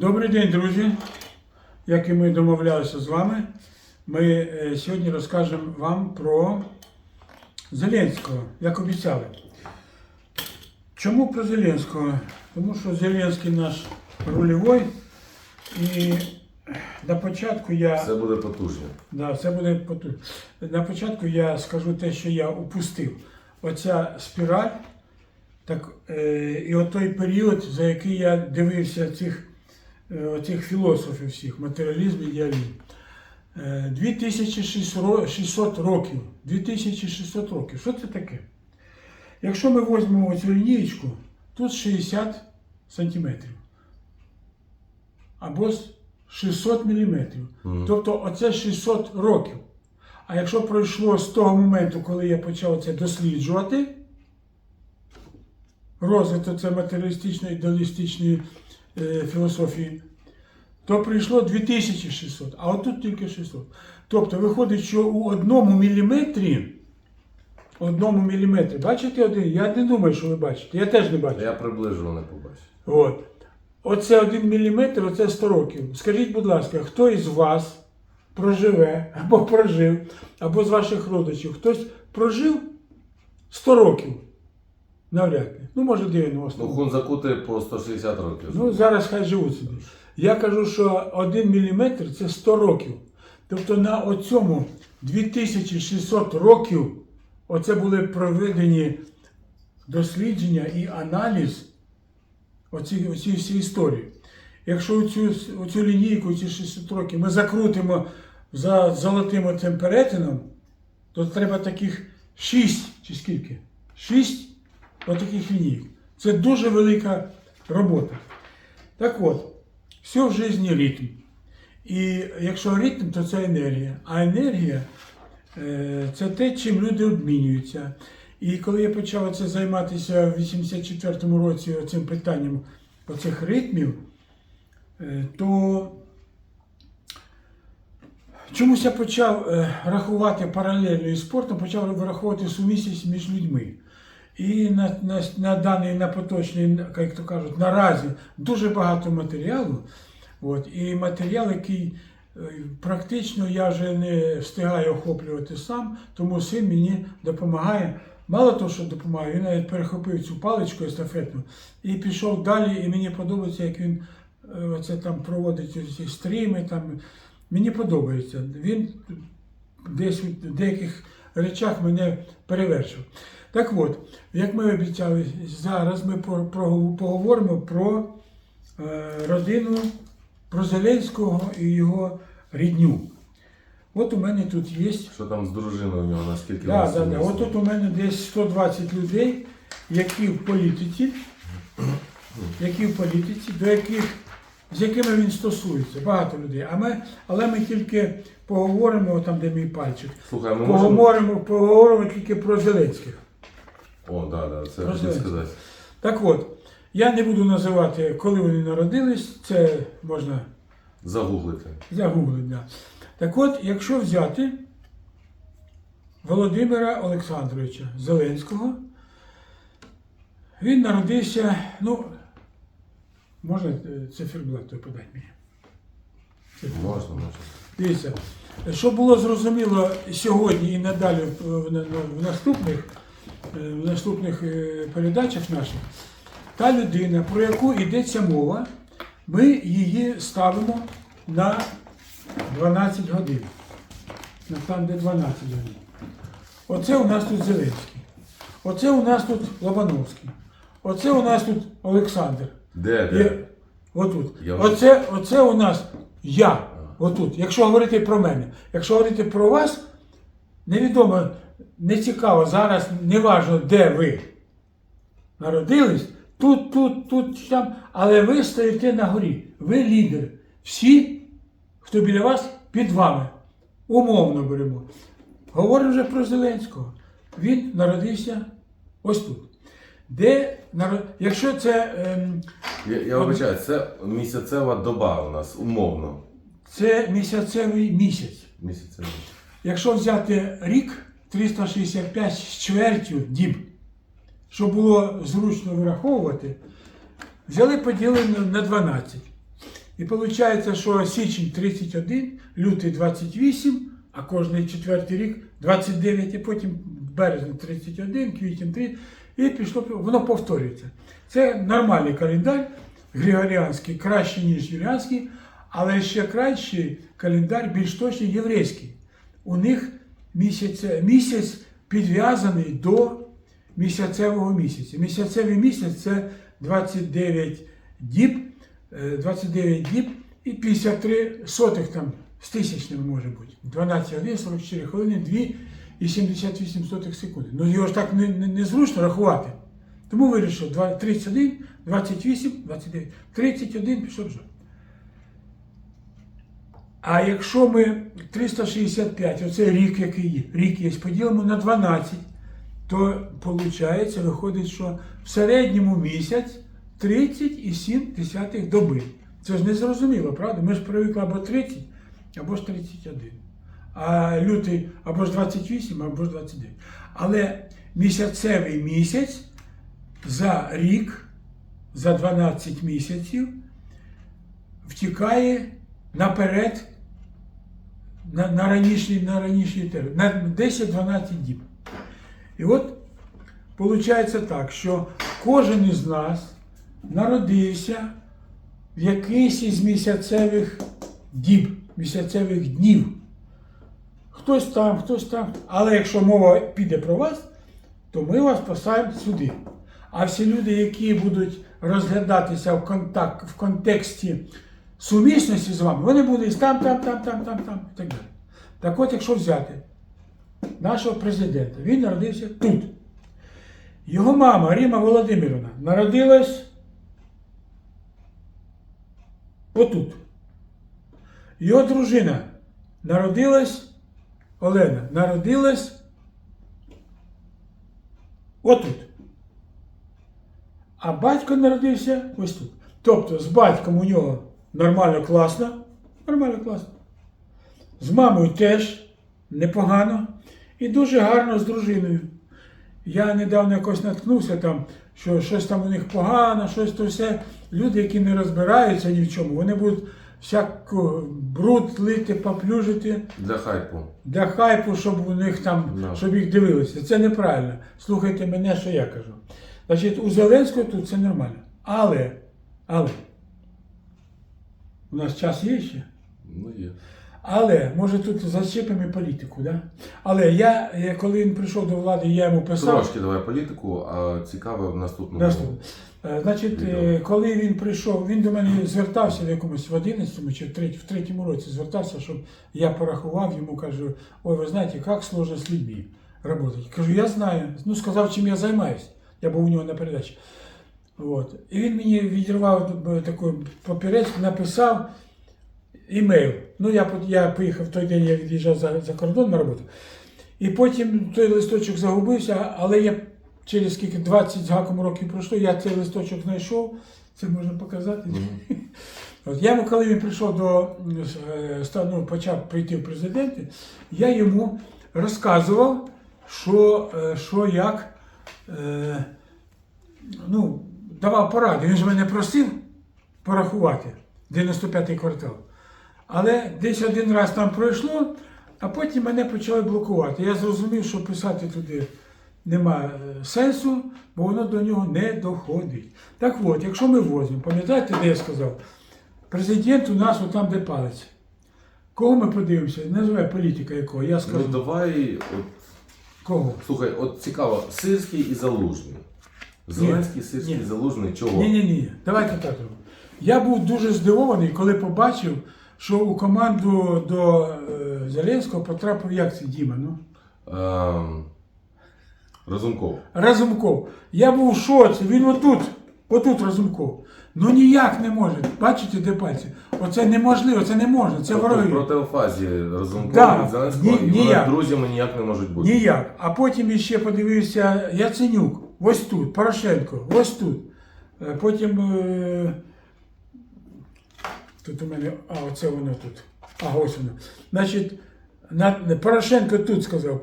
Добрий день, друзі. Як і ми домовлялися з вами, ми е, сьогодні розкажемо вам про Зеленського, як обіцяли. Чому про Зеленського? Тому що Зеленський наш рульовий. І на початку я. Все буде потужно. Да, це буде поту- На початку я скажу те, що я упустив. Оця спіраль, так, е, і от той період, за який я дивився цих, оцих філософів всіх, матеріалізм, ідеалізм. Е, 2600 років. 2600 років. Що це таке? Якщо ми візьмемо цю лінієчку, тут 60 сантиметрів. Або 600 міліметрів. Мгм. Тобто оце 600 років. А якщо пройшло з того моменту, коли я почав це досліджувати, розвиток це матеріалістичної ідеалістичної е, філософії, то прийшло 2600, а отут тільки 600. Тобто виходить, що у одному міліметрі, одному міліметрі, бачите один? Я не думаю, що ви бачите. Я теж не бачу. Я приближено не побачу. От. Оце один міліметр, оце 100 років. Скажіть, будь ласка, хто із вас проживе або прожив, або з ваших родичів, хтось прожив 100 років? Навряд ли. Ну, може, 90. Ну, хунзакути по 160 років. Ну, зараз хай живуть собі. Я кажу, що 1 міліметр це 100 років. Тобто на оцьому 2600 років оце були проведені дослідження і аналіз оці, оці всі історії. Якщо оцю, оцю лінійку, ці 600 років, ми закрутимо за золотим оцим перетином, то треба таких 6 чи скільки? 6 отаких лінійок. Це дуже велика робота. Так от, все в житті ритм. І якщо ритм, то це енергія. А енергія е, це те, чим люди обмінюються. І коли я почав це займатися в 84-му році цим питанням оцих ритмів, е, то чомусь я почав е, рахувати паралельно із спортом, почав враховувати сумісність між людьми. І на, на, на даний, на поточний, як то кажуть, наразі дуже багато матеріалу. От, і матеріал, який е, практично я вже не встигаю охоплювати сам, тому син мені допомагає. Мало того, що допомагає, він навіть перехопив цю паличку естафетну і пішов далі. І мені подобається, як він е, оце там проводить ці стріми. Там. Мені подобається. Він десь в деяких речах мене перевершив. Так от, як ми обіцяли, зараз ми поговоримо про е, родину, про Зеленського і його рідню. От у мене тут є. Що там з дружиною у нього, наскільки Да, да, да. От тут у мене десь 120 людей, які в політиці, які в політиці, до яких, з якими він стосується. Багато людей. А ми, але ми тільки поговоримо, там, де мій пальчик. Слухай, ми можемо... Поговоримо, поговоримо тільки про Зеленських. О, да, да, це Про хотів сказати. Так от, я не буду називати, коли вони народились, це можна Загуглити. загуглити. Да. Так от, якщо взяти Володимира Олександровича Зеленського, він народився, ну, можна е, циферблат той подати мені? Циферблат. Можна, можна. Дивіться, щоб було зрозуміло сьогодні і надалі в, в- на- в наступних, е, в наступних е, передачах наших, та людина, про яку йдеться мова, ми її ставимо на 12 годин. На там, де 12 годин. Оце у нас тут Зеленський. Оце у нас тут Лобановський. Оце у нас тут Олександр. Де, де? Є, отут. Я Оце, оце у нас я. Отут. Якщо говорити про мене. Якщо говорити про вас, невідомо, не цікаво зараз, неважно, де ви народились, тут, тут, тут, там, але ви стоїте на горі. Ви лідер. Всі, хто біля вас, під вами. Умовно беремо. Говоримо вже про Зеленського. Він народився ось тут. Де, якщо це. Ем, Я, я вибачаю, це місяцева доба у нас, умовно. Це місяцевий місяць. Місяцева. Якщо взяти рік 365 з чвертю діб, щоб було зручно вираховувати, взяли поділили на 12. І виходить, що січень 31, лютий 28, а кожний четвертий рік 29, і потім березень 31, квітень 3, і пішло, воно повторюється. Це нормальний календар, григоріанський, краще, ніж юліанський, але ще кращий календар, більш точний єврейський. У них місяць, місяць підв'язаний до місяцевого місяця. Місяцевий місяць це 29 діб, е, 29 діб і 53 сотих там з тисячними може бути. 12 годин, 44 хвилини, 2 і 78 сотих секунди. Ну його ж так не, не, незручно рахувати. Тому вирішив два- 31, 28, 29, 31 пішов вже. А якщо ми 365, оце рік, який є, рік є, поділимо на 12, то виходить, виходить, що в середньому місяць 30,7 доби. Це ж не зрозуміло, правда? Ми ж привикли або 30, або ж 31. А лютий або ж 28, або ж 29. Але місяцевий місяць за рік, за 12 місяців втікає наперед на, на ранішній на ранішній термін, на 10-12 діб. І от виходить так, що кожен із нас народився в якийсь із місяцевих діб, місяцевих днів. Хтось там, хтось там. Але якщо мова піде про вас, то ми вас поставимо сюди. А всі люди, які будуть розглядатися в, контакт, в контексті сумісності з вами, вони будуть там, там, там, там, там, там і так далі. Так от, якщо взяти нашого президента, він народився тут. Його мама Ріма Володимировна народилась отут. Його дружина народилась, Олена, народилась отут. А батько народився ось тут. Тобто з батьком у нього нормально класно, нормально класно. З мамою теж непогано і дуже гарно з дружиною. Я недавно якось наткнувся там, що щось там у них погано, щось то все. Люди, які не розбираються ні в чому, вони будуть всяку бруд лити, поплюжити Для хайпу. для хайпу, щоб у них там, Да. щоб їх дивилися. Це неправильно. Слухайте мене, що я кажу. Значить, у Зеленського тут це нормально. Але, але, у нас час є ще. Ну є. Але, може тут зачепимо і політику, да? Але я, я, коли він прийшов до влади, я йому писав. Трошки давай політику, а цікаве в наступному. Наступне. Е, Значить, е, коли він прийшов, він до мене звертався в якомусь в 11-му чи в треть- в третьому році звертався, щоб я порахував йому, кажу, ой, ви знаєте, як сложно з людьми працювати. Кажу, я знаю. Ну, сказав, чим я займаюся. Я був у нього на передачі. От. І він мені відірвав е, таку папірець, написав імейл. Ну, я, я поїхав в той день, я від'їжджав за, за кордон на роботу. І потім той листочок загубився, але я через скільки 20 з гаком років пройшло, я цей листочок знайшов. Це можна показати. От я коли він прийшов до е, ну, почав прийти в президенти, я йому розказував, що, е, що як е, ну, давав поради. Він ж мене просив порахувати 95-й квартал. Але десь один раз там пройшло, а потім мене почали блокувати. Я зрозумів, що писати туди нема е, сенсу, бо воно до нього не доходить. Так от, якщо ми возьмемо, пам'ятаєте, де я сказав? Президент у нас отам, де палець. Кого ми подивимося? Називай політика якого. Я Ну давай, от, Кого? слухай, от цікаво, Сирський і Залужний. Зеленський, Сирський, ні. Залужний, чого? Ні, ні, ні. Давайте так. Я був дуже здивований, коли побачив, що у команду до е, Зеленського потрапив як це Діма. Ну? Ем, Разумков. Разумков. Я був в шоці, він отут, отут Разумков. Ну ніяк не може. Бачите, де пальці? Оце неможливо, це не можна, це Тобто в вороги. протиофазі Разумков Да, і Зеленського, ні- і вони ніяк. друзями ніяк не можуть бути. Ніяк. А потім іще подивився Яценюк, ось тут, Порошенко, ось тут. Е, Потім. Е... Тут у мене. А, оце воно тут. А, ось воно. Значить, на... Порошенко тут сказав.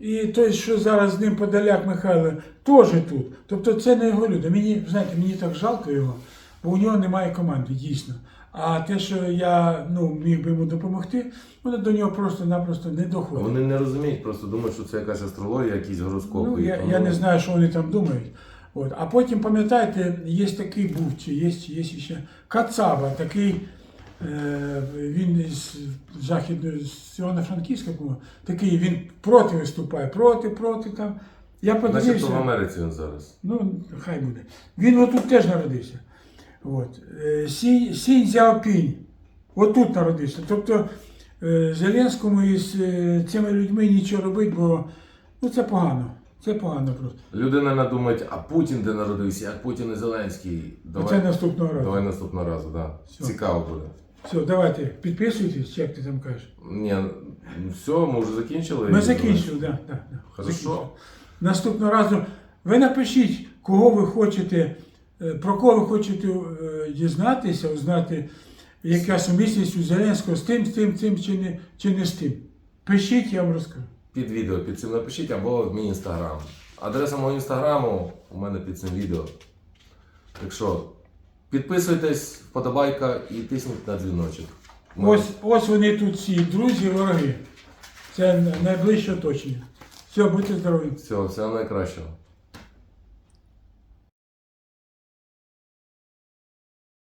І той, що зараз з ним Подоляк Михайло, теж тут. Тобто це не його люди. Мені, знаєте, мені так жалко його. бо у нього немає команди, дійсно. А те, що я ну, міг би йому допомогти, воно до нього просто-напросто не доходить. Вони не розуміють, просто думають, що це якась астрологія, якісь гороскопи. Ну, я, тому- я не знаю, що вони там думають. От. А потім, пам'ятаєте, є такий був, чи є, є ще Кацаба, такий, він із західної, з Івано-Франківська, такий, він проти виступає, проти, проти там. Я Начебто в. Америці він зараз. Ну, хай буде. Він отут теж народився. От. Е, Сі, Сінь Цзяопінь отут народився. Тобто е, Зеленському із е, цими людьми нічого робити, бо ну, це погано. Це погано просто. Людина надумає, а Путін де народився, як Путін і Зеленський. Давай, Оце наступного разу. давай наступного разу, да. Цікаво буде. Все, давайте, підписуйтесь, як ти там кажеш. Ні, все, ми вже закінчили. Ми закінчили, так. Да, да, да. Хорошо. Закінчили. Наступного разу ви напишіть, кого ви хочете, е, про кого ви хочете е, дізнатися, узнати, яка сумісність у Зеленського з тим, з тим, цим чи не, чи не з тим. Пишіть, я вам розкажу. Під відео під цим напишіть або в мій інстаграм. Адреса мого інстаграму у мене під цим відео. Так що підписуйтесь, вподобайка і тисніть на дзвіночок. Ми- Ось, ось вони тут всі, друзі, вороги. Це найближче оточення. Все, будьте здорові. Все, всього найкращого.